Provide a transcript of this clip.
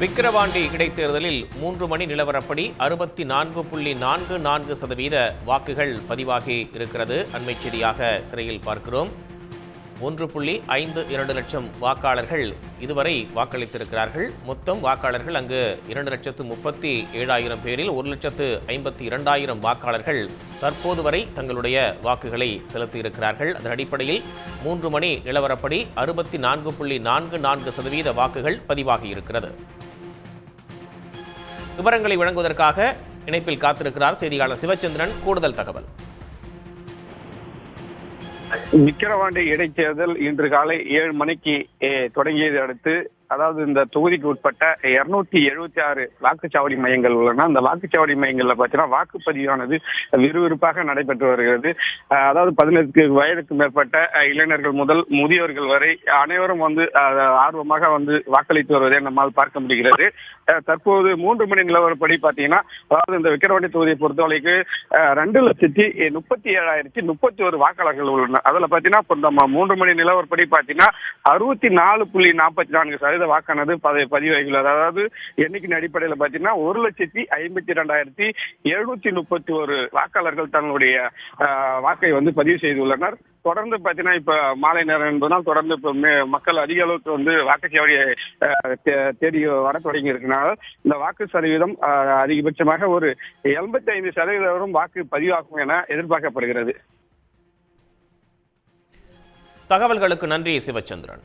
விக்கிரவாண்டி இடைத்தேர்தலில் மூன்று மணி நிலவரப்படி அறுபத்தி நான்கு புள்ளி நான்கு நான்கு சதவீத வாக்குகள் பதிவாகி இருக்கிறது. அண்மை செய்தியாக திரையில் பார்க்கிறோம். ஒன்று புள்ளி ஐந்து இரண்டு லட்சம் வாக்காளர்கள் இதுவரை வாக்களித்திருக்கிறார்கள். மொத்தம் வாக்காளர்கள் அங்கு இரண்டு லட்சத்து முப்பத்தி ஏழாயிரம் பேரில் ஒரு லட்சத்து ஐம்பத்தி இரண்டாயிரம் வாக்காளர்கள் தற்போது வரை தங்களுடைய வாக்குகளை செலுத்தியிருக்கிறார்கள். அதன் அடிப்படையில் மூன்று மணி நிலவரப்படி அறுபத்தி நான்கு புள்ளி நான்கு நான்கு சதவீத வாக்குகள் பதிவாகியிருக்கிறது விவரங்களை வழங்குவதற்காக இணைப்பில் காத்திருக்கிறார் செய்தியாளர் சிவச்சந்திரன். கூடுதல் தகவல். விக்கிரவாண்டி இடைத்தேர்தல் இன்று காலை ஏழு மணிக்கு தொடங்கியதை அடுத்து அதாவது இந்த தொகுதிக்கு உட்பட்ட இருநூத்தி எழுபத்தி ஆறு வாக்குச்சாவடி மையங்கள் உள்ளன. அந்த வாக்குச்சாவடி மையங்கள்ல பார்த்தீங்கன்னா வாக்குப்பதிவானது விறுவிறுப்பாக நடைபெற்று வருகிறது. அதாவது பதினெட்டு வயதுக்கு மேற்பட்ட இளைஞர்கள் முதல் முதியோர்கள் வரை அனைவரும் வந்து ஆர்வமாக வந்து வாக்களித்து வருவதை நம்மால் பார்க்க முடிகிறது. தற்போது மூன்று மணி நிலவரப்படி பாத்தீங்கன்னா அதாவது இந்த விக்கிரவாண்டி தொகுதியை பொறுத்தவரைக்கு ரெண்டு லட்சத்தி முப்பத்தி ஏழாயிரத்தி முப்பத்தி ஒரு வாக்காளர்கள் உள்ளனர் அதுல பாத்தீங்கன்னா இப்போ மூன்று மணி நிலவரப்படி பாத்தீங்கன்னா அறுபத்தி நாலு புள்ளி நாற்பத்தி நான்கு சதவீத வாக்கானது பதிவாகியுள்ளது. அதாவது எண்ணிக்கையின் அடிப்படையில் பாத்தீங்கன்னா ஒரு லட்சத்தி ஐம்பத்தி இரண்டாயிரத்தி எழுநூத்தி முப்பத்தி ஒரு வாக்காளர்கள் தங்களுடைய வாக்கை வந்து பதிவு செய்துள்ளனர். தொடர்ந்து பாத்தீங்கன்னா இப்ப மாலை நேரம் என்பதனால் தொடர்ந்து இப்ப மக்கள் அதிக அளவுக்கு வந்து வாக்குச்சாவடியை அஹ், தேடி வர தொடங்கி இருக்கனால இந்த வாக்கு சதவீதம் அதிகபட்சமாக ஒரு எண்பத்தி ஐந்து சதவீதம் வரும் வாக்கு பதிவாகும் என எதிர்பார்க்கப்படுகிறது. தகவல்களுக்கு நன்றி சிவச்சந்திரன்.